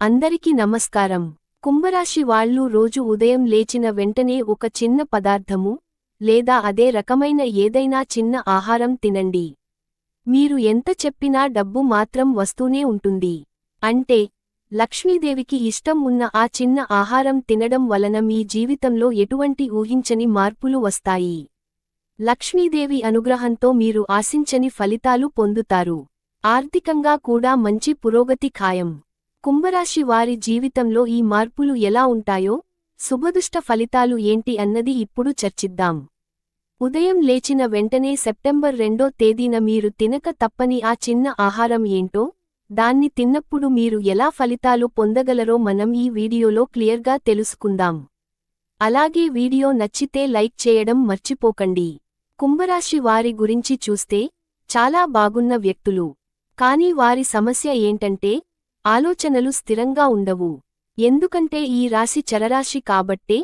అందరికీ నమస్కారం. కుంభరాశి వాళ్ళు రోజు ఉదయం లేచిన వెంటనే ఒక చిన్న పదార్థము లేదా అదే రకమైన ఏదైనా చిన్న ఆహారం తినండి. మీరు ఎంత చెప్పినా డబ్బు మాత్రం వస్తూనే ఉంటుంది. అంటే లక్ష్మీదేవికి ఇష్టం ఉన్న ఆ చిన్న ఆహారం తినడం వలన మీ జీవితంలో ఎటువంటి ఊహించని మార్పులు వస్తాయి. లక్ష్మీదేవి అనుగ్రహంతో మీరు ఆశించని ఫలితాలు పొందుతారు. ఆర్థికంగా కూడా మంచి పురోగతి ఖాయం. కుంభరాశి వారి జీవితంలో ఈ మార్పులు ఎలా ఉంటాయో శుభదుష్ట ఫలితాలు ఏంటి అన్నది ఇప్పుడు చర్చిద్దాం. ఉదయం లేచిన వెంటనే సెప్టెంబర్ రెండో తేదీన మీరు తినక తప్పని ఆ చిన్న ఆహారం ఏంటో దాన్ని తిన్నప్పుడు మీరు ఎలా ఫలితాలు పొందగలరో మనం ఈ వీడియోలో క్లియర్గా తెలుసుకుందాం. అలాగే వీడియో నచ్చితే లైక్ చేయడం మర్చిపోకండి. కుంభరాశి వారి గురించి చూస్తే చాలా బాగున్న వ్యక్తులు. కానీ వారి సమస్య ఏంటంటే ఆలోచనలు స్థిరంగా ఉండవు. ఎందుకంటే ఈ రాశి చరరాశి కాబట్టే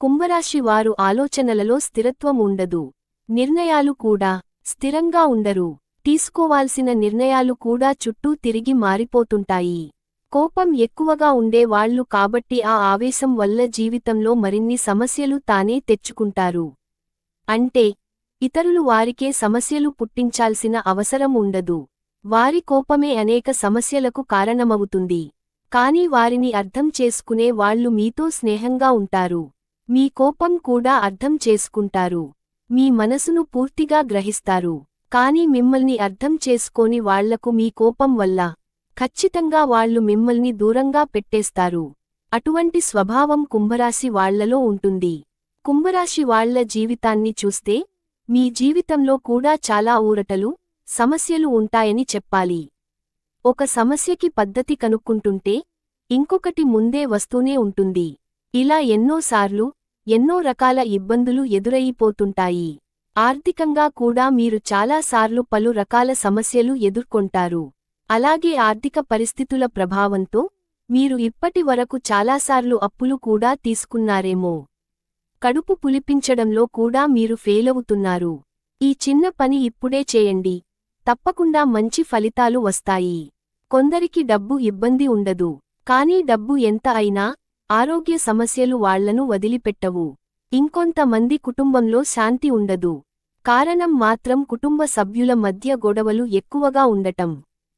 కుంభరాశి వారు ఆలోచనలలో స్థిరత్వం ఉండదు. నిర్ణయాలు కూడా స్థిరంగా ఉండరు. తీసుకోవాల్సిన నిర్ణయాలు కూడా చుట్టూ తిరిగి మారిపోతుంటాయి. కోపం ఎక్కువగా ఉండే వాళ్ళు కాబట్టి ఆ ఆవేశం వల్ల జీవితంలో మరిన్ని సమస్యలు తానే తెచ్చుకుంటారు. అంటే ఇతరులు వారికే సమస్యలు పుట్టించాల్సిన అవసరం ఉండదు. వారి కోపమే అనేక సమస్యలకు కారణమవుతుంది. కాని వారిని అర్థం చేసుకునే వాళ్ళు మీతో స్నేహంగా ఉంటారు. మీ కోపం కూడా అర్థం చేసుకుంటారు. మీ మనసును పూర్తిగా గ్రహిస్తారు. కాని మిమ్మల్ని అర్థం చేసుకోని వాళ్ళకు మీ కోపం వల్ల ఖచ్చితంగా వాళ్ళు మిమ్మల్ని దూరంగా పెట్టేస్తారు. అటువంటి స్వభావం కుంభరాశి వాళ్ళలో ఉంటుంది. కుంభరాశి వాళ్ళ జీవితాన్ని చూస్తే మీ జీవితంలో కూడా చాలా ఊరటలు సమస్యలు ఉంటాయని చెప్పాలి. ఒక సమస్యకి పద్ధతి కనుక్కుంటుంటే ఇంకొకటి ముందే వస్తూనే ఉంటుంది. ఇలా ఎన్నోసార్లు ఎన్నో రకాల ఇబ్బందులు ఎదురయిపోతుంటాయి ఆర్థికంగా కూడా మీరు చాలాసార్లు పలు రకాల సమస్యలు ఎదుర్కొంటారు. అలాగే ఆర్థిక పరిస్థితుల ప్రభావంతో మీరు ఇప్పటి వరకు చాలాసార్లు అప్పులు కూడా తీసుకున్నారేమో. కడుపు పులిపించడంలో కూడా మీరు ఫెయిలవుతున్నారు. ఈ చిన్న పని ఇప్పుడే చేయండి. తప్పకుండా మంచి ఫలితాలు వస్తాయి. కొందరికి డబ్బు ఇబ్బంది ఉండదు. కానీ డబ్బు ఎంత అయినా ఆరోగ్య సమస్యలు వాళ్ళను వదిలిపెట్టవు. ఇంకొంతమంది కుటుంబంలో శాంతి ఉండదు. కారణం మాత్రం కుటుంబ సభ్యుల మధ్య గొడవలు ఎక్కువగా ఉండటం.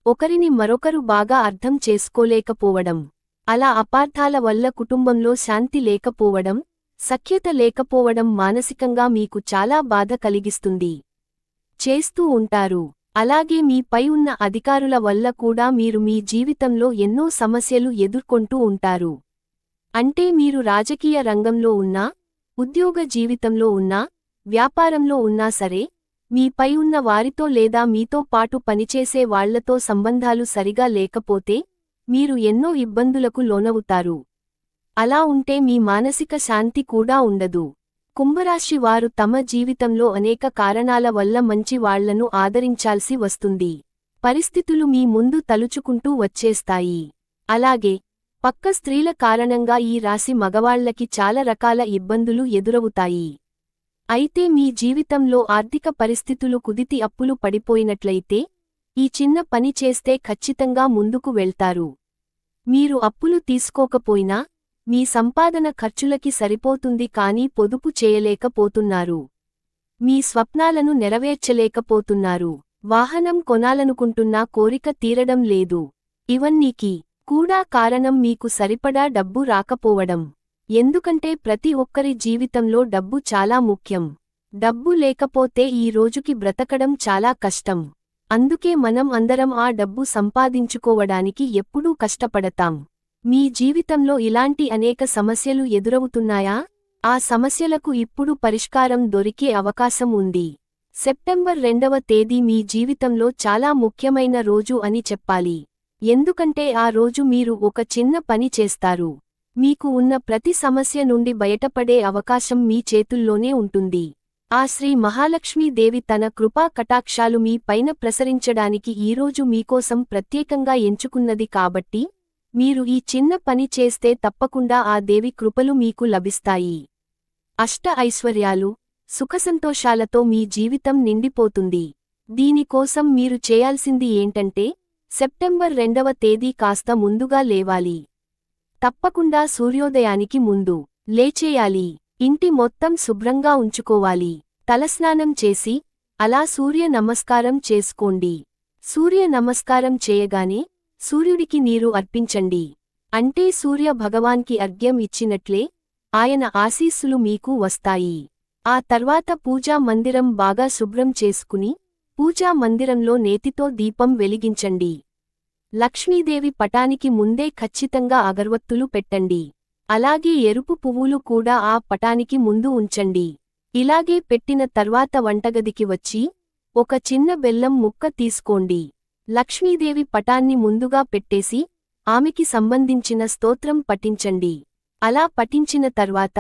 ఒకరిని మరొకరు బాగా అర్థం చేసుకోలేకపోవడం. అలా అపార్థాల వల్ల కుటుంబంలో శాంతి లేకపోవడం సఖ్యత లేకపోవడం మానసికంగా మీకు చాలా బాధ కలిగిస్తుంది. చేస్తూ ఉంటారు. అలాగే మీపై ఉన్న అధికారుల వల్ల కూడా మీరు మీ జీవితంలో ఎన్నో సమస్యలు ఎదుర్కొంటూ ఉంటారు. అంటే మీరు రాజకీయ రంగంలో ఉన్నా ఉద్యోగ జీవితంలో ఉన్నా వ్యాపారంలో ఉన్నా సరే మీపై ఉన్న వారితో లేదా మీతో పాటు పనిచేసే వాళ్ళతో సంబంధాలు సరిగా లేకపోతే మీరు ఎన్నో ఇబ్బందులకు లోనవుతారు. అలా ఉంటే మీ మానసిక శాంతి కూడా ఉండదు. కుంభరాశి వారు తమ జీవితంలో అనేక కారణాల వల్ల మంచి వాళ్ళను ఆదరించాల్సి వస్తుంది. పరిస్థితులు మీ ముందు తలుచుకుంటూ వచ్చేస్తాయి. అలాగే పక్క స్త్రీల కారణంగా ఈ రాశి మగవాళ్ళకి చాలా రకాల ఇబ్బందులు ఎదురవుతాయి. అయితే మీ జీవితంలో ఆర్థిక పరిస్థితులు కుదితి అప్పులు పడిపోయినట్లయితే ఈ చిన్న పని చేస్తే ఖచ్చితంగా ముందుకు వెళ్తారు. మీరు అప్పులు తీసుకోకపోయినా మీ సంపాదన ఖర్చులకి సరిపోతుంది కానీ పొదుపు చేయలేకపోతున్నారు. మీ స్వప్నాలను నెరవేర్చలేకపోతున్నారు. వాహనం కొనాలనుకుంటున్నా కోరిక తీరడం లేదు. ఇవన్నీకి కూడా కారణం మీకు సరిపడా డబ్బు రాకపోవడం. ఎందుకంటే ప్రతి ఒక్కరి జీవితంలో డబ్బు చాలా ముఖ్యం. డబ్బు లేకపోతే ఈ రోజుకి బ్రతకడం చాలా కష్టం. అందుకే మనం అందరం ఆ డబ్బు సంపాదించుకోవడానికి ఎప్పుడూ కష్టపడతాం. మీ జీవితంలో ఇలాంటి అనేక సమస్యలు ఎదురవుతున్నాయా? ఆ సమస్యలకు ఇప్పుడు పరిష్కారం దొరికే అవకాశం ఉంది. సెప్టెంబర్ రెండవ తేదీ మీ జీవితంలో చాలా ముఖ్యమైన రోజు అని చెప్పాలి. ఎందుకంటే ఆ రోజు మీరు ఒక చిన్న పని చేస్తారు. మీకు ఉన్న ప్రతి సమస్య నుండి బయటపడే అవకాశం మీ చేతుల్లోనే ఉంటుంది. ఆ శ్రీ మహాలక్ష్మీదేవి తన కృపా కటాక్షాలు మీ పైన ప్రసరించడానికి ఈరోజు మీకోసం ప్రత్యేకంగా ఎంచుకున్నది కాబట్టి మీరు ఈ చిన్న పని చేస్తే తప్పకుండా ఆ దేవి కృపలు మీకు లభిస్తాయి. అష్ట ఐశ్వర్యాలు సుఖసంతోషాలతో మీ జీవితం నిండిపోతుంది. దీనికోసం మీరు చేయాల్సింది ఏంటంటే సెప్టెంబర్ రెండవ తేదీ కాస్త ముందుగా లేవాలి. తప్పకుండా సూర్యోదయానికి ముందు లేచేయాలి. ఇంటి మొత్తం శుభ్రంగా ఉంచుకోవాలి. తలస్నానం చేసి అలా సూర్య నమస్కారం చేసుకోండి. సూర్య నమస్కారం చేయగానే సూర్యుడికి నీరు అర్పించండి. అంటే సూర్య భగవాన్కి అర్ఘ్యం ఇచ్చినట్లే ఆయన ఆశీస్సులు మీకు వస్తాయి. ఆ తర్వాత పూజా మందిరం బాగా శుభ్రం చేసుకుని పూజా మందిరంలో నేతితో దీపం వెలిగించండి. లక్ష్మీదేవి పటానికి ముందే ఖచ్చితంగా అగర్వత్తులు పెట్టండి. అలాగే ఎరుపు పువ్వులు కూడా ఆ పటానికి ముందు ఉంచండి. ఇలాగే పెట్టిన తర్వాత వంటగదికి వచ్చి ఒక చిన్న బెల్లం ముక్క తీసుకోండి. లక్ష్మీదేవి పటాన్ని ముందుగా పెట్టేసి ఆమెకి సంబంధించిన స్తోత్రం పఠించండి. అలా పఠించిన తర్వాత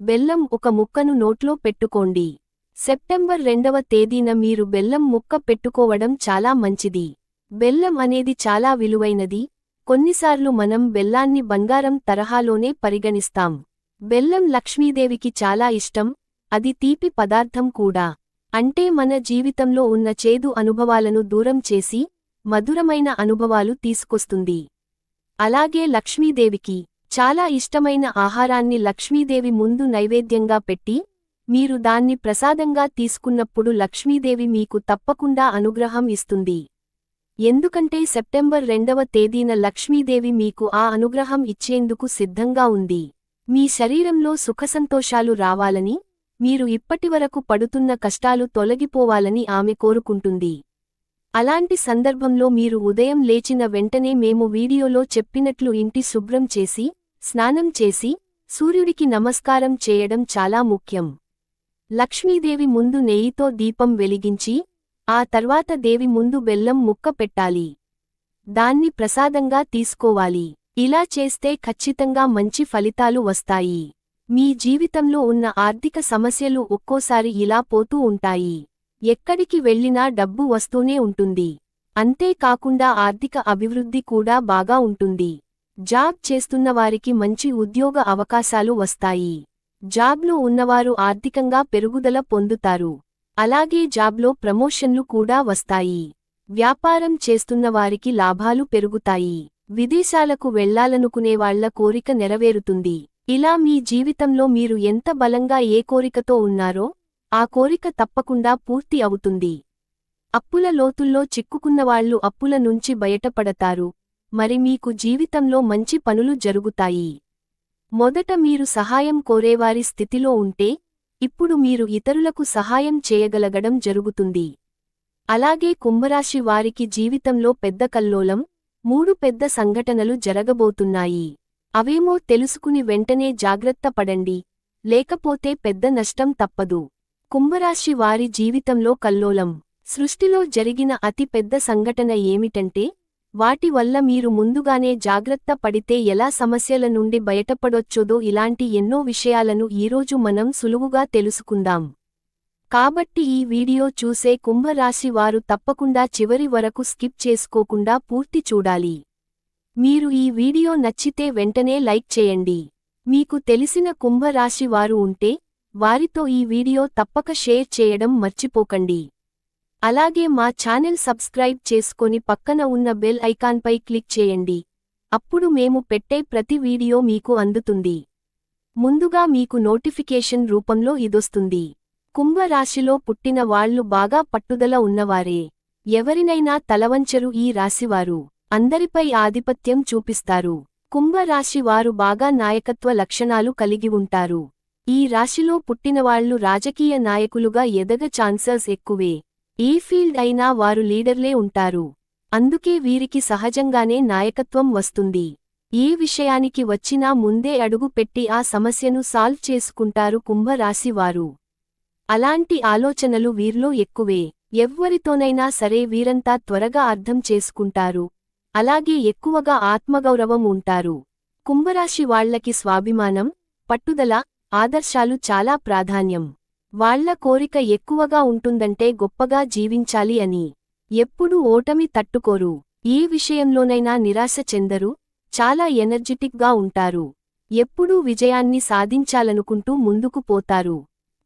బెల్లం ఒక ముక్కను నోట్లో పెట్టుకోండి. సెప్టెంబర్ రెండవ తేదీన మీరు బెల్లం ముక్క పెట్టుకోవడం చాలా మంచిది. బెల్లం అనేది చాలా విలువైనది. కొన్నిసార్లు మనం బెల్లాన్ని బంగారం తరహాలోనే పరిగణిస్తాం. బెల్లం లక్ష్మీదేవికి చాలా ఇష్టం. అది తీపి పదార్థం కూడా. అంటే మన జీవితంలో ఉన్న చేదు అనుభవాలను దూరం చేసి మధురమైన అనుభవాలు తీసుకొస్తుంది. అలాగే లక్ష్మీదేవికి చాలా ఇష్టమైన ఆహారాన్ని లక్ష్మీదేవి ముందు నైవేద్యంగా పెట్టి మీరు దాన్ని ప్రసాదంగా తీసుకున్నప్పుడు లక్ష్మీదేవి మీకు తప్పకుండా అనుగ్రహం ఇస్తుంది. ఎందుకంటే సెప్టెంబర్ రెండవ తేదీన లక్ష్మీదేవి మీకు ఆ అనుగ్రహం ఇచ్చేందుకు సిద్ధంగా ఉంది. మీ శరీరంలో సుఖసంతోషాలు రావాలని మీరు ఇప్పటివరకు పడుతున్న కష్టాలు తొలగిపోవాలని ఆమె కోరుకుంటుంది. అలాంటి సందర్భంలో మీరు ఉదయం లేచిన వెంటనే మేము వీడియోలో చెప్పినట్లు ఇంటి శుభ్రం చేసి స్నానం చేసి సూర్యుడికి నమస్కారం చేయడం చాలా ముఖ్యం. లక్ష్మీదేవి ముందు నెయ్యితో దీపం వెలిగించి ఆ తర్వాత దేవి ముందు బెల్లం ముక్క పెట్టాలి. దాన్ని ప్రసాదంగా తీసుకోవాలి. ఇలా చేస్తే ఖచ్చితంగా మంచి ఫలితాలు వస్తాయి. మీ జీవితంలో ఉన్న ఆర్థిక సమస్యలు ఒక్కోసారి ఇలా పోతూ ఉంటాయి. ఎక్కడికి వెళ్ళినా డబ్బు వస్తూనే ఉంటుంది. అంతేకాకుండా ఆర్థిక అభివృద్ధి కూడా బాగా ఉంటుంది. జాబ్ చేస్తున్నవారికి మంచి ఉద్యోగ అవకాశాలు వస్తాయి. జాబ్లో ఉన్నవారు ఆర్థికంగా పెరుగుదల పొందుతారు. అలాగే జాబ్లో ప్రమోషన్లు కూడా వస్తాయి. వ్యాపారం చేస్తున్నవారికి లాభాలు పెరుగుతాయి. విదేశాలకు వెళ్ళాలనుకునేవాళ్ళ కోరిక నెరవేరుతుంది. ఇలా మీ జీవితంలో మీరు ఎంత బలంగా ఏ కోరికతో ఉన్నారో ఆ కోరిక తప్పకుండా పూర్తి అవుతుంది. అప్పుల లోతుల్లో చిక్కుకున్నవాళ్ళు అప్పుల నుంచి బయటపడతారు. మరి మీకు జీవితంలో మంచి పనులు జరుగుతాయి. మొదట మీరు సహాయం కోరేవారి స్థితిలో ఉంటే ఇప్పుడు మీరు ఇతరులకు సహాయం చేయగలగడం జరుగుతుంది. అలాగే కుంభరాశి వారికి జీవితంలో పెద్ద కల్లోలం మూడు పెద్ద సంఘటనలు జరగబోతున్నాయి. అవేమో తెలుసుకుని వెంటనే జాగ్రత్త పడండి. లేకపోతే పెద్ద నష్టం తప్పదు. కుంభరాశి వారి జీవితంలో కల్లోలం. సృష్టిలో జరిగిన అతి పెద్ద సంఘటన ఏమిటంటే వాటి వల్ల మీరు ముందుగానే జాగ్రత్త పడితే ఎలా సమస్యల నుండి బయటపడొచ్చోదో ఇలాంటి ఎన్నో విషయాలను ఈరోజు మనం సులువుగా తెలుసుకుందాం. కాబట్టి ఈ వీడియో చూసే కుంభరాశి వారు తప్పకుండా చివరి వరకు స్కిప్ చేసుకోకుండా పూర్తి చూడాలి. మీరు ఈ వీడియో నచ్చితే వెంటనే లైక్ చేయండి. మీకు తెలిసిన కుంభరాశి వారు ఉంటే వారితో ఈ వీడియో తప్పక షేర్ చేయడం మర్చిపోకండి. అలాగే మా ఛానల్ సబ్స్క్రైబ్ చేసుకొని పక్కన ఉన్న బెల్ ఐకాన్పై క్లిక్ చేయండి. అప్పుడు మేము పెట్టే ప్రతి వీడియో మీకు అందుతుంది. ముందుగా మీకు నోటిఫికేషన్ రూపంలో ఇదొస్తుంది. కుంభరాశిలో పుట్టిన వాళ్ళు బాగా పట్టుదల ఉన్నవారే. ఎవరినైనా తలవంచరు ఈ రాశివారు. అందరిపై ఆధిపత్యం చూపిస్తారు. కుంభరాశి వారు బాగా నాయకత్వ లక్షణాలు కలిగి ఉంటారు. ఈ రాశిలో పుట్టినవాళ్ళు రాజకీయ నాయకులుగా ఎదగ ఛాన్సెస్ ఎక్కువే. ఏ ఫీల్డ్ అయినా వారు లీడర్లే ఉంటారు. అందుకే వీరికి సహజంగానే నాయకత్వం వస్తుంది. ఏ విషయానికి వచ్చినా ముందే అడుగు పెట్టి ఆ సమస్యను సాల్వ్ చేసుకుంటారు కుంభరాశివారు అలాంటి ఆలోచనలు వీర్లో ఎక్కువే. ఎవ్వరితోనైనా సరే వీరంతా త్వరగా అర్థం చేసుకుంటారు. అలాగే ఎక్కువగా ఆత్మగౌరవం ఉంటారు. కుంభరాశి వాళ్ళకి స్వాభిమానం పట్టుదల ఆదర్శాలు చాలా ప్రాధాన్యం. వాళ్ళ కోరిక ఎక్కువగా ఉంటుందంటే గొప్పగా జీవించాలి అని. ఎప్పుడూ ఓటమి తట్టుకోరు. ఏ విషయంలోనైనా నిరాశ చెందరు చాలా ఎనర్జెటిక్గా ఉంటారు. ఎప్పుడూ విజయాన్ని సాధించాలనుకుంటూ ముందుకు పోతారు.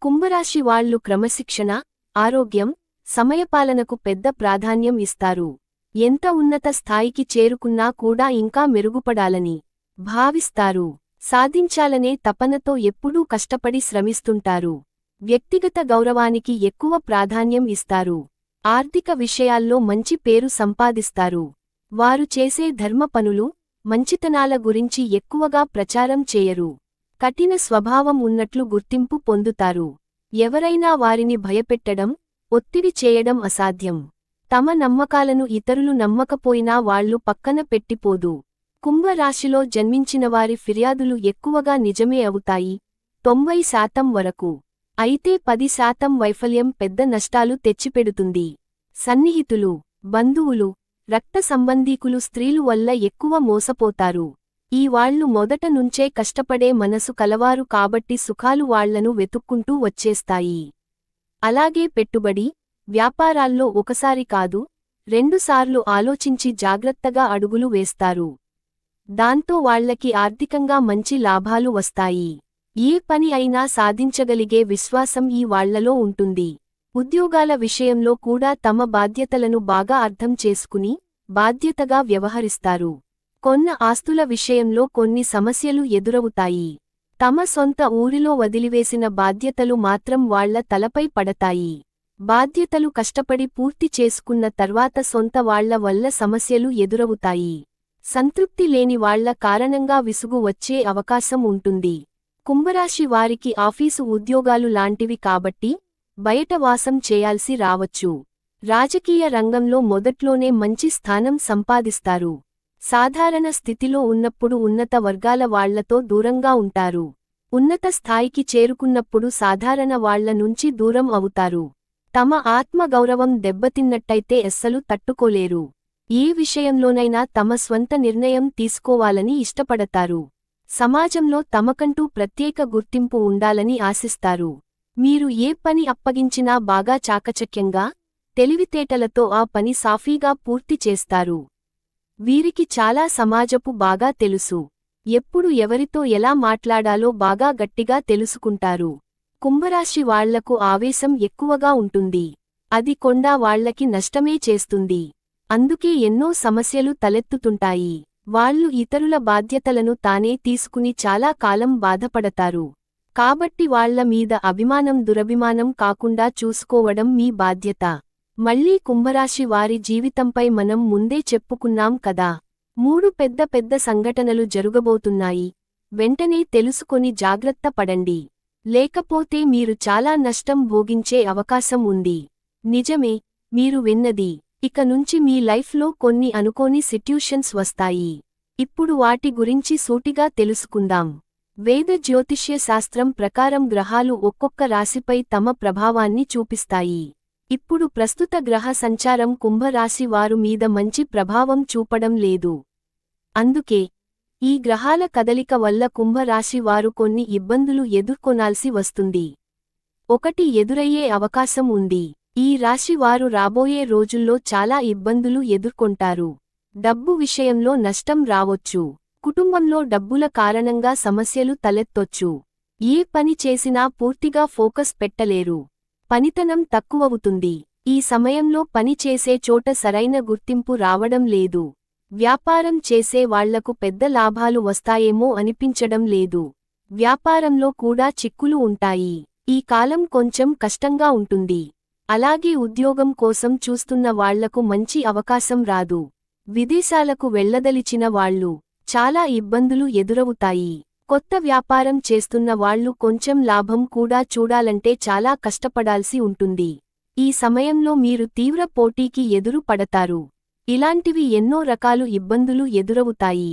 కుంభరాశి వాళ్ళు క్రమశిక్షణ ఆరోగ్యం సమయపాలనకు పెద్ద ప్రాధాన్యం ఇస్తారు. ఎంత ఉన్నత స్థాయికి చేరుకున్నా కూడా ఇంకా మెరుగుపడాలని భావిస్తారు. సాధించాలనే తపనతో ఎప్పుడూ కష్టపడి శ్రమిస్తుంటారు. వ్యక్తిగత గౌరవానికి ఎక్కువ ప్రాధాన్యం ఇస్తారు. ఆర్థిక విషయాల్లో మంచి పేరు సంపాదిస్తారు. వారు చేసే ధర్మ పనులు మంచితనాల గురించి ఎక్కువగా ప్రచారం చేయరు. కఠిన స్వభావం ఉన్నట్లు గుర్తింపు పొందుతారు. ఎవరైనా వారిని భయపెట్టడం ఒత్తిడి చేయడం అసాధ్యం. తమ నమ్మకాలను ఇతరులు నమ్మకపోయినా వాళ్ళు పక్కన పెట్టిపోదు. కుంభరాశిలో జన్మించినవారి ఫిర్యాదులు ఎక్కువగా నిజమే అవుతాయి. తొంభై శాతం వరకు. అయితే పది శాతం వైఫల్యం పెద్ద నష్టాలు తెచ్చిపెడుతుంది. సన్నిహితులు బంధువులు రక్త సంబంధీకులు స్త్రీలు వల్ల ఎక్కువ మోసపోతారు. ఈ వాళ్ళు మొదట నుంచే కష్టపడే మనసు కలవారు కాబట్టి సుఖాలు వాళ్ళను వెతుక్కుంటూ వచ్చేస్తాయి. అలాగే పెట్టుబడి వ్యాపారాల్లో ఒకసారి కాదు రెండుసార్లు ఆలోచించి జాగ్రత్తగా అడుగులు వేస్తారు. దాంతో వాళ్ళకి ఆర్థికంగా మంచి లాభాలు వస్తాయి. ఏ పని అయినా సాధించగలిగే విశ్వాసం ఈ వాళ్ళలో ఉంటుంది. ఉద్యోగాల విషయంలో కూడా తమ బాధ్యతలను బాగా అర్థం చేసుకుని బాధ్యతగా వ్యవహరిస్తారు. కొన్న ఆస్తుల విషయంలో కొన్ని సమస్యలు ఎదురవుతాయి. తమ సొంత ఊరిలో వదిలివేసిన బాధ్యతలు మాత్రం వాళ్ళ తలపై పడతాయి. బాధ్యతలు కష్టపడి పూర్తి చేసుకున్న తర్వాత సొంత వాళ్ళ వల్ల సమస్యలు ఎదురవుతాయి. సంతృప్తి లేని వాళ్ళ కారణంగా విసుగు వచ్చే అవకాశం ఉంటుంది. కుంభరాశి వారికి ఆఫీసు ఉద్యోగాలు లాంటివి కాబట్టి బయట వాసం చేయాల్సి రావచ్చు. రాజకీయ రంగంలో మొదట్లోనే మంచి స్థానం సంపాదిస్తారు. సాధారణ స్థితిలో ఉన్నప్పుడు ఉన్నత వర్గాల వాళ్ళతో దూరంగా ఉంటారు. ఉన్నత స్థాయికి చేరుకున్నప్పుడు సాధారణ వాళ్ళ నుంచి దూరం అవుతారు. తమ ఆత్మగౌరవం దెబ్బతిన్నట్టయితే ఎస్సలు తట్టుకోలేరు. ఏ విషయంలోనైనా తమ స్వంత నిర్ణయం తీసుకోవాలని ఇష్టపడతారు. సమాజంలో తమకంటూ ప్రత్యేక గుర్తింపు ఉండాలని ఆశిస్తారు. మీరు ఏ పని అప్పగించినా బాగా చాకచక్యంగా తెలివితేటలతో ఆ పని సాఫీగా పూర్తి చేస్తారు. వీరికి చాలా సమాజపు బాగా తెలుసు. ఎప్పుడు ఎవరితో ఎలా మాట్లాడాలో బాగా గట్టిగా తెలుసుకుంటారు. కుంభరాశి వాళ్ళకు ఆవేశం ఎక్కువగా ఉంటుంది. అది కొండా వాళ్ళకి నష్టమే చేస్తుంది. అందుకే ఎన్నో సమస్యలు తలెత్తుతుంటాయి. వాళ్ళు ఇతరుల బాధ్యతలను తానే తీసుకుని చాలా కాలం బాధపడతారు. కాబట్టి వాళ్ళ మీద అభిమానం దురభిమానం కాకుండా చూసుకోవడం మీ బాధ్యత. మళ్ళీ కుంభరాశి వారి జీవితంపై మనం ముందే చెప్పుకున్నాం కదా. మూడు పెద్ద పెద్ద సంఘటనలు జరుగబోతున్నాయి. వెంటనే తెలుసుకొని జాగ్రత్త పడండి. లేకపోతే మీరు చాలా నష్టం భోగించే అవకాశం ఉంది. నిజమే మీరు విన్నది. ఇక నుంచి మీ లైఫ్లో కొన్ని అనుకోని సిట్యూషన్స్ వస్తాయి. ఇప్పుడు వాటి గురించి సూటిగా తెలుసుకుందాం. వేద జ్యోతిష్య శాస్త్రం ప్రకారం గ్రహాలు ఒక్కొక్క రాశిపై తమ ప్రభావాన్ని చూపిస్తాయి. ఇప్పుడు ప్రస్తుత గ్రహ సంచారం కుంభరాశి వారు మీద మంచి ప్రభావం చూపడం లేదు. అందుకే ఈ గ్రహాల కదలిక వల్ల కుంభరాశి వారు కొన్ని ఇబ్బందులు ఎదుర్కొనాల్సి వస్తుంది. ఒకటి ఎదురయ్యే అవకాశం ఉంది. ఈ రాశి వారు రాబోయే రోజుల్లో చాలా ఇబ్బందులు ఎదుర్కొంటారు. డబ్బు విషయంలో నష్టం రావొచ్చు. కుటుంబంలో డబ్బుల కారణంగా సమస్యలు తలెత్తొచ్చు. ఏ పని చేసినా పూర్తిగా ఫోకస్ పెట్టలేరు. పనితనం తక్కువవుతుంది. ఈ సమయంలో పని చేసే చోట సరైన గుర్తింపు రావడం లేదు. వ్యాపారం చేసే వాళ్ళకు పెద్ద లాభాలు వస్తాయేమో అనిపించడం లేదు. వ్యాపారంలో కూడా చిక్కులు ఉంటాయి. ఈ కాలం కొంచెం కష్టంగా ఉంటుంది. అలాగే ఉద్యోగం కోసం చూస్తున్న వాళ్ళకు మంచి అవకాశం రాదు. విదేశాలకు వెళ్ళదలిచిన వాళ్ళు చాలా ఇబ్బందులు ఎదురవుతాయి. కొత్త వ్యాపారం చేస్తున్న వాళ్ళు కొంచెం లాభం కూడా చూడాలంటే చాలా కష్టపడాల్సి ఉంటుంది. ఈ సమయంలో మీరు తీవ్ర పోటీకి ఎదురు పడతారు. ఇలాంటివి ఎన్నో రకాలు ఇబ్బందులు ఎదురవుతాయి.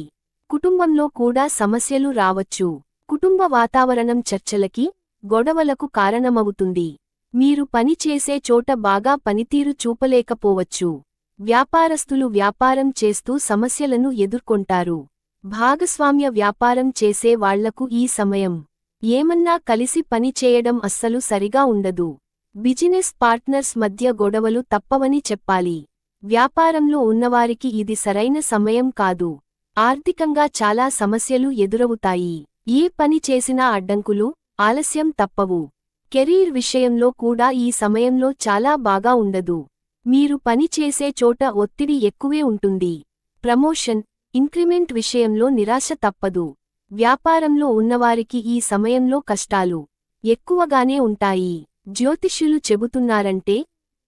కుటుంబంలో కూడా సమస్యలు రావచ్చు. కుటుంబ వాతావరణం చర్చలకి గొడవలకు కారణమవుతుంది. మీరు పని చేసే చోట బాగా పనితీరు చూపలేకపోవచ్చు. వ్యాపారస్తులు వ్యాపారం చేస్తూ సమస్యలను ఎదుర్కొంటారు. భాగస్వామ్య వ్యాపారం చేసే వాళ్ళకు ఈ సమయం. ఏమన్నా కలిసి పని చేయడం అస్సలు సరిగా ఉండదు. బిజినెస్ పార్ట్నర్స్ మధ్య గొడవలు తప్పవని చెప్పాలి. వ్యాపారంలో ఉన్నవారికి ఇది సరైన సమయం కాదు. ఆర్థికంగా చాలా సమస్యలు ఎదురవుతాయి. ఏ పని చేసినా అడ్డంకులు ఆలస్యం తప్పవు. కెరీర్ విషయంలో కూడా ఈ సమయంలో చాలా బాగా ఉండదు. మీరు పని చేసే చోట ఒత్తిడి ఎక్కువే ఉంటుంది. ప్రమోషన్ ఇంక్రిమెంట్ విషయంలో నిరాశ తప్పదు. వ్యాపారంలో ఉన్నవారికి ఈ సమయంలో కష్టాలు ఎక్కువగానే ఉంటాయి. జ్యోతిష్యులు చెబుతున్నారంటే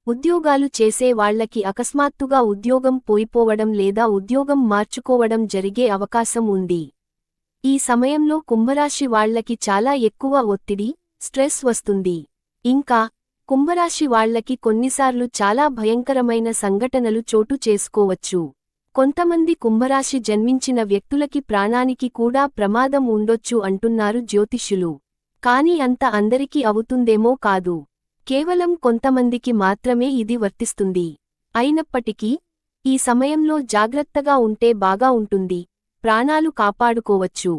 ఉద్యోగాలు చేసే వాళ్ళకి అకస్మాత్తుగా ఉద్యోగం పోయిపోవడం లేదా ఉద్యోగం మార్చుకోవడం జరిగే అవకాశం ఉంది. ఈ సమయంలో కుంభరాశి వాళ్ళకి చాలా ఎక్కువ ఒత్తిడి స్ట్రెస్ వస్తుంది. ఇంకా కుంభరాశి వాళ్ళకి కొన్నిసార్లు చాలా భయంకరమైన సంఘటనలు చోటు చేసుకోవచ్చు. కొంతమంది కుంభరాశి జన్మించిన వ్యక్తులకి ప్రాణానికి కూడా ప్రమాదం ఉండొచ్చు అంటున్నారు జ్యోతిష్యులు. కాని అంత అందరికీ అవుతుందేమో కాదు. కేవలం కొంతమందికి మాత్రమే ఇది వర్తిస్తుంది. అయినప్పటికీ ఈ సమయంలో జాగ్రత్తగా ఉంటే బాగా ఉంటుంది. ప్రాణాలు కాపాడుకోవచ్చు.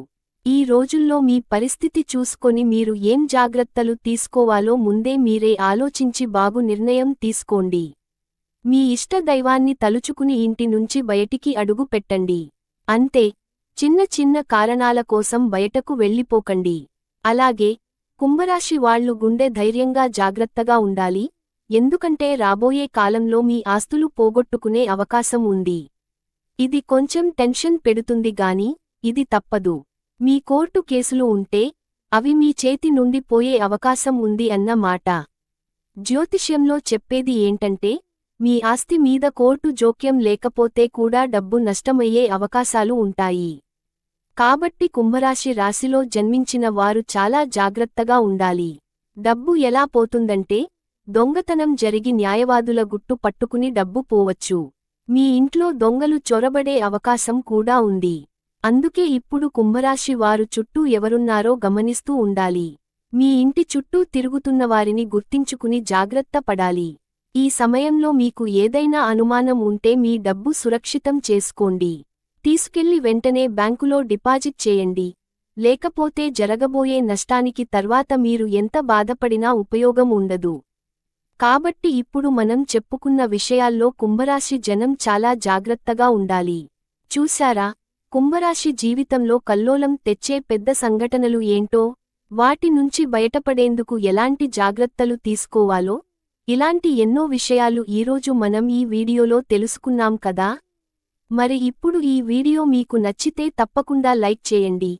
ఈ రోజుల్లో మీ పరిస్థితి చూసుకొని మీరు ఏం జాగ్రత్తలు తీసుకోవాలో ముందే మీరే ఆలోచించి బాగు నిర్ణయం తీసుకోండి. మీ ఇష్ట దైవాన్ని తలుచుకుని ఇంటి నుంచి బయటికి అడుగు పెట్టండి. అంతే. చిన్న చిన్న కారణాల కోసం బయటకు వెళ్ళిపోకండి. అలాగే కుంభరాశి వాళ్ళు గుండె ధైర్యంగా జాగ్రత్తగా ఉండాలి. ఎందుకంటే రాబోయే కాలంలో మీ ఆస్తులు పోగొట్టుకునే అవకాశం ఉంది. ఇది కొంచెం టెన్షన్ పెడుతుంది గాని ఇది తప్పదు. మీ కోర్టు కేసులు ఉంటే అవి మీ చేతి నుండి పోయే అవకాశం ఉంది అన్న మాట. జ్యోతిష్యంలో చెప్పేది ఏంటంటే మీ ఆస్తి మీద కోర్టు జోక్యం లేకపోతే కూడా డబ్బు నష్టమయ్యే అవకాశాలు ఉంటాయి. కాబట్టి కుంభరాశి రాశిలో జన్మించిన వారు చాలా జాగ్రత్తగా ఉండాలి. డబ్బు ఎలా పోతుందంటే దొంగతనం జరిగి న్యాయవాదుల గుట్టు పట్టుకుని డబ్బు పోవచ్చు. మీ ఇంట్లో దొంగలు చొరబడే అవకాశం కూడా ఉంది. అందుకే ఇప్పుడు కుంభరాశి వారు చుట్టూ ఎవరున్నారో గమనిస్తూ ఉండాలి. మీ ఇంటి చుట్టూ తిరుగుతున్న వారిని గుర్తించుకుని జాగ్రత్త పడాలి. ఈ సమయంలో మీకు ఏదైనా అనుమానం ఉంటే మీ డబ్బు సురక్షితం చేసుకోండి. తీసుకెళ్ళి వెంటనే బ్యాంకులో డిపాజిట్ చేయండి. లేకపోతే జరగబోయే నష్టానికి తర్వాత మీరు ఎంత బాధపడినా ఉపయోగం ఉండదు. కాబట్టి ఇప్పుడు మనం చెప్పుకున్న విషయాల్లో కుంభరాశి జనం చాలా జాగ్రత్తగా ఉండాలి. చూశారా? కుంభరాశి జీవితంలో కల్లోలం తెచ్చే పెద్ద సంఘటనలు ఏంటో వాటి నుంచి బయటపడేందుకు ఎలాంటి జాగ్రత్తలు తీసుకోవాలో ఇలాంటి ఎన్నో విషయాలు ఈరోజు మనం ఈ వీడియోలో తెలుసుకున్నాం కదా? మరి ఇప్పుడు ఈ వీడియో మీకు నచ్చితే తప్పకుండా లైక్ చేయండి.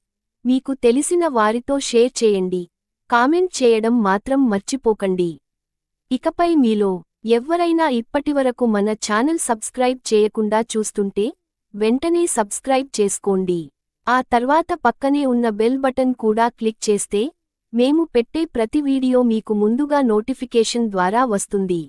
మీకు తెలిసిన వారితో షేర్ చేయండి. కామెంట్ చేయడం మాత్రం మర్చిపోకండి. ఇకపై మీలో ఎవ్వరైనా ఇప్పటివరకు మన ఛానల్ సబ్స్క్రైబ్ చేయకుండా చూస్తుంటే వెంటనే సబ్స్క్రైబ్ చేసుకోండి. ఆ తర్వాత పక్కనే ఉన్న బెల్ బటన్ కూడా క్లిక్ చేస్తే మేము పెట్టే ప్రతి వీడియో మీకు ముందుగా నోటిఫికేషన్ ద్వారా వస్తుంది.